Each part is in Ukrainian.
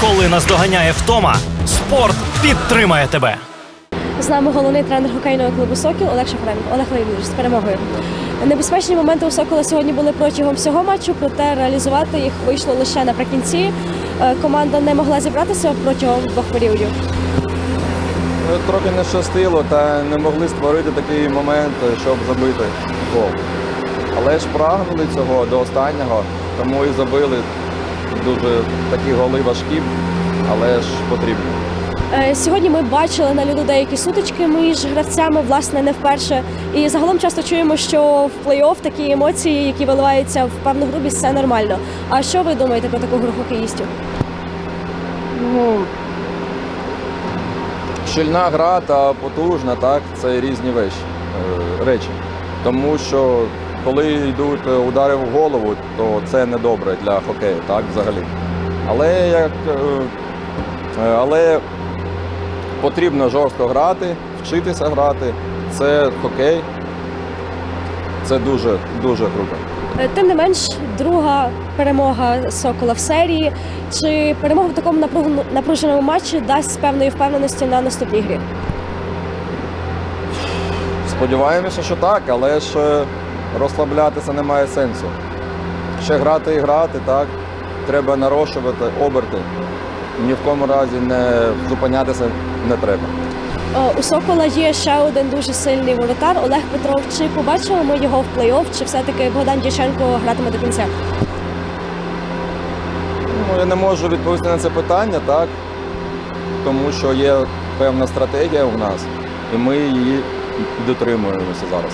Коли наздоганяє втома, спорт підтримає тебе. З нами головний тренер хокейного клубу Сокіл Олег Шафренко. Олег Леонідович, з перемогою. Небезпечні моменти у Сокола сьогодні були протягом всього матчу, проте реалізувати їх вийшло лише наприкінці. Е, Команда не могла зібратися протягом двох періодів. Ну, Трохи не щастило та не могли створити такий момент, щоб забити гол. Але ж прагнули цього до останнього, тому і забили дуже такі голи важкі, але ж потрібні. Е, Сьогодні ми бачили на льоду деякі сутички між гравцями, власне, не вперше. І загалом часто чуємо, що в плей-офф такі емоції, які виливаються в певну грубість, це нормально. А що ви думаєте про таку гру хокеїстів? Ну, щільна гра та потужна, так, це різні вещі, е, речі. Тому що коли йдуть удари в голову, то це не добре для хокею, так, взагалі. Але як. е, е, Але потрібно жорстко грати, вчитися грати. Це хокей. Це дуже, дуже круто. Е, Тим не менш, друга перемога Сокола в серії. Чи перемога в такому напруженому матчі дасть певної впевненості на наступній грі? Сподіваємося, що так, але ж е, розслаблятися немає сенсу. Ще грати і грати, так. Треба нарощувати оберти. Ні в кому разі не зупинятися не треба. У Сокола є ще один дуже сильний воротар Олег Петров. Чи побачимо ми його в плей-офф, чи все-таки Богдан Дяченко гратиме до кінця? Ну, я не можу відповісти на це питання, так, тому що є певна стратегія у нас, і ми її дотримуємося зараз.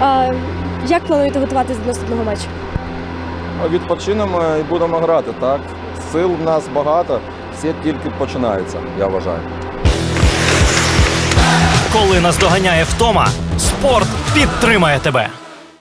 А, як плануєте готуватися до наступного матчу? Відпочинемо і будемо грати, так. Сил в нас багато, все тільки починається, я вважаю. Коли наздоганяє втома, спорт підтримає тебе.